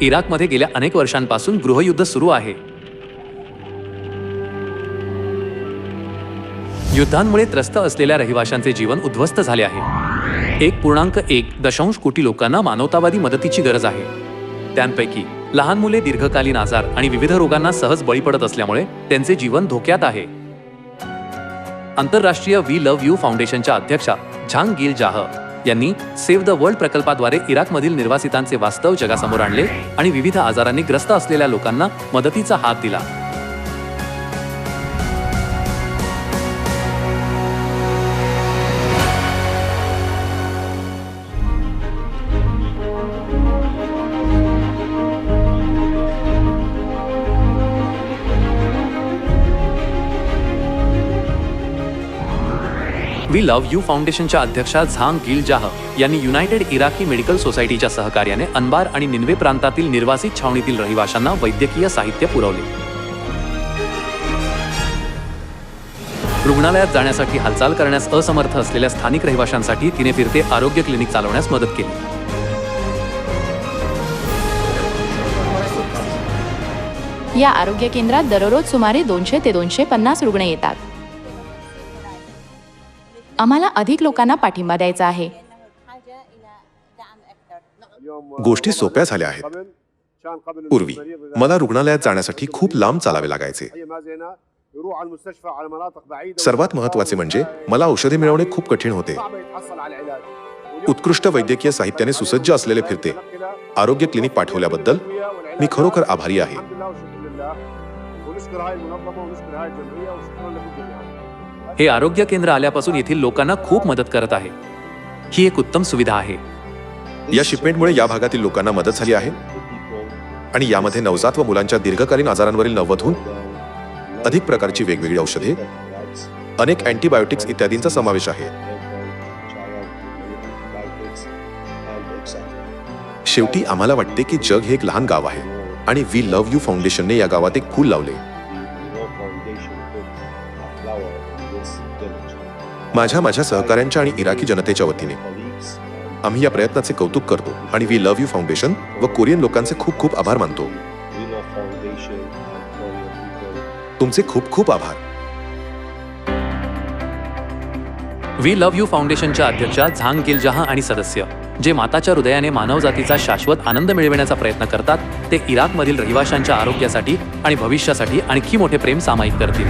इराकमध्ये गेल्या अनेक वर्षांपासून गृहयुद्ध सुरू आहे. युद्धांमुळे त्रस्त असलेल्या रहिवाशांचे जीवन उद्ध्वस्त झाले आहे. एक पूर्णांक एक दशांश कोटी लोकांना मानवतावादी मदतीची गरज आहे. त्यांपैकी लहान मुले दीर्घकालीन आजार आणि विविध रोगांना सहज बळी पडत असल्यामुळे त्यांचे जीवन धोक्यात आहे. आंतरराष्ट्रीय वी लव्ह यू फाउंडेशनच्या अध्यक्षा झांग गिल जाह यांनी सेव्ह द वर्ल्ड प्रकल्पाद्वारे इराकमधील निर्वासितांचे वास्तव जगासमोर आणले आणि विविध आजारांनी ग्रस्त असलेल्या लोकांना मदतीचा हात दिला. वी लव्ह यू फाउंडेशनच्या अध्यक्षा झांग गिल जाह यांनी युनायटेड इराकी मेडिकल सोसायटीच्या सहकार्याने अनबार आणि निन्वे प्रांतातील निर्वासित छावणीतील रहिवाशांना वैद्यकीय साहित्य पुरवले. रुग्णालयात जाण्यासाठी हालचाल करण्यास असमर्थ असलेल्या स्थानिक रहिवाशांसाठी तिने फिरते आरोग्य क्लिनिक चालवण्यास मदत केली. या आरोग्य केंद्रात दररोज सुमारे दोनशे ते दोनशे पन्नास रुग्ण येतात. आम्हाला अधिक लोकांना पाठिंबा द्यायचा आहे. गोष्टी सोप्या झाल्या आहेत. पूर्वी मला रुग्णालयात जाण्यासाठी खूप लांब चालावे लागायचे. सर्वात महत्त्वाचे म्हणजे मला औषधे मिळवणे खूप कठीण होते. उत्कृष्ट वैद्यकीय साहित्याने सुसज्ज असलेले फिरते. आरोग्य क्लिनिक पाठवल्याबद्दल मी खरोखर आभारी आहे. हे आरोग्य केंद्र आल्यापासून येथील लोकांना खूप मदत करत आहे. ही एक उत्तम सुविधा आहे. या शिपमेंटमुळे या भागातील लोकांना मदत झाली आहे? आणि यामध्ये नवजात व मुलांच्या दीर्घकालीन आजारांवरील नव्वदहून अधिक प्रकारची वेगवेगळी औषधे अनेक अँटीबायोटिक्स इत्यादींचा समावेश आहे. शेवटी आम्हाला वाटते की जग हे एक लहान गाव आहे आणि वी लव्ह यू फाउंडेशनने या गावात एक फूल लावले. माझ्या माझ्या सहकाऱ्यांच्या आणि इराकी जनतेच्या वतीने. आम्ही या प्रयत्नाचे कौतुक करतो आणि वी लव्ह यू फाउंडेशन व कोरियन लोकांचे खूप खूप आभार मानतो. तुमचे खूप खूप आभार. वी लव्ह यू फाउंडेशनच्या अध्यक्षा झांग गिलजहा आणि सदस्य जे माताच्या हृदयाने मानवजातीचा शाश्वत आनंद मिळविण्याचा प्रयत्न करतात ते इराकमधील रहिवाशांच्या आरोग्यासाठी आणि भविष्यासाठी आणखी मोठे प्रेम सामायिक करतील.